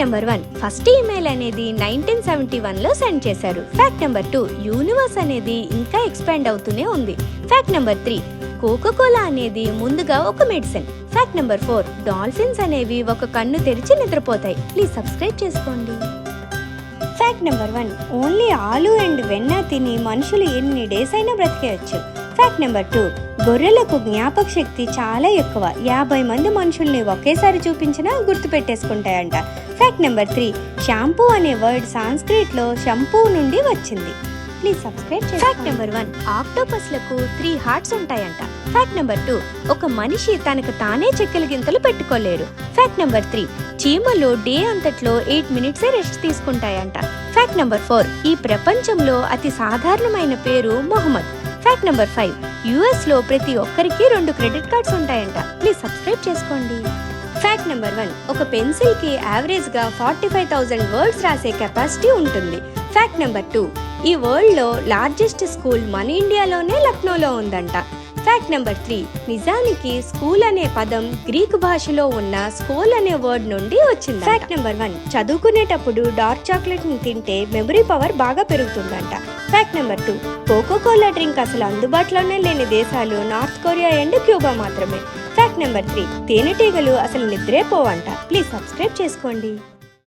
Fact number one first email అనేది nineteen seventy వన్లో send చేశారు. ఫ్యాక్ట్ నెంబర్ టూ యూనివర్స్ అనేది ఇంకా ఎక్స్పాండ్ అవుతూనే ఉంది. ఫ్యాక్ట్ నెంబర్ త్రీ కోకోకోలా అనేది ముందుగా ఒక medicine fact number four dolphins అనేవి ఒక కన్ను తెరిచి నిద్రపోతాయి. ప్లీజ్ సబ్స్క్రైబ్ చేసుకోండి. ఫ్యాక్ట్ నెంబర్ వన్ ఓన్లీ ఆలు అండ్ వెన్న తిని మనుషులు ఎన్ని డేస్ అయినా బ్రతికేయచ్చు. ఫ్యాక్ట్ నెంబర్ టూ గొర్రెలకు జ్ఞాపక శక్తి చాలా ఎక్కువ. యాభై మంది మనుషుల్ని ఒకేసారి చూపించినా గుర్తుపెట్టేసుకుంటాయంట. ఫ్యాక్ట్ నెంబర్ త్రీ షాంపూ అనే వర్డ్ సాంస్క్రిట్లో షంపూ నుండి వచ్చింది. Please subscribe fact number one ఆక్టోపస్లకు three hearts ఉంటాయంట. ఫ్యాక్ట్ నెంబర్ టూ ఒక మనిషి తనకు తానే చెక్కల గింతలు పెట్టుకోలేరు. ఫ్యాక్ట్ నెంబర్ త్రీ చీమలు డే అంతట్లో ఎయిట్ మినిట్సే రెస్ట్ తీసుకుంటాయంట. ఫ్యాక్ట్ నెంబర్ ఫోర్ ఈ ప్రపంచంలో అతి సాధారణమైన పేరు మొహమ్మద్. Fact number five. యుఎస్లో ప్రతి ఒక్కరికి రెండు క్రెడిట్ కార్డ్స్ ఉంటాయంట. ప్లీజ్ సబ్స్క్రైబ్ చేసుకోండి. Fact number one. ఒక పెన్సిల్కి యావరేజ్గా ఫార్టీ ఫైవ్ థౌసండ్ వర్డ్స్ రాసే కెపాసిటీ ఉంటుంది. Fact number two. ఈ వరల్డ్లో లార్జెస్ట్ స్కూల్ మన ఇండియాలోనే లక్నోలో ఉందంట. Fact number three. నిజానికి స్కూల్ అనే పదం గ్రీక్ భాషలో ఉన్న స్కూల్ అనే వర్డ్ నుండి వచ్చింది ఫ్యాక్ట్ నెంబర్ వన్. చదువుకునేటప్పుడు డార్క్ చాక్లెట్ని తింటే మెమరీ పవర్ బాగా పెరుగుతుందంట. Fact number two. Coca cola drink అసలు అందుబాటులోనే లేని దేశాలు నార్త్ కొరియా అండ్ క్యూబా మాత్రమే. Fact number three. తేనెటీగలు అసలు నిద్రే పోవంట. ప్లీజ్ సబ్స్క్రైబ్ చేసుకోండి.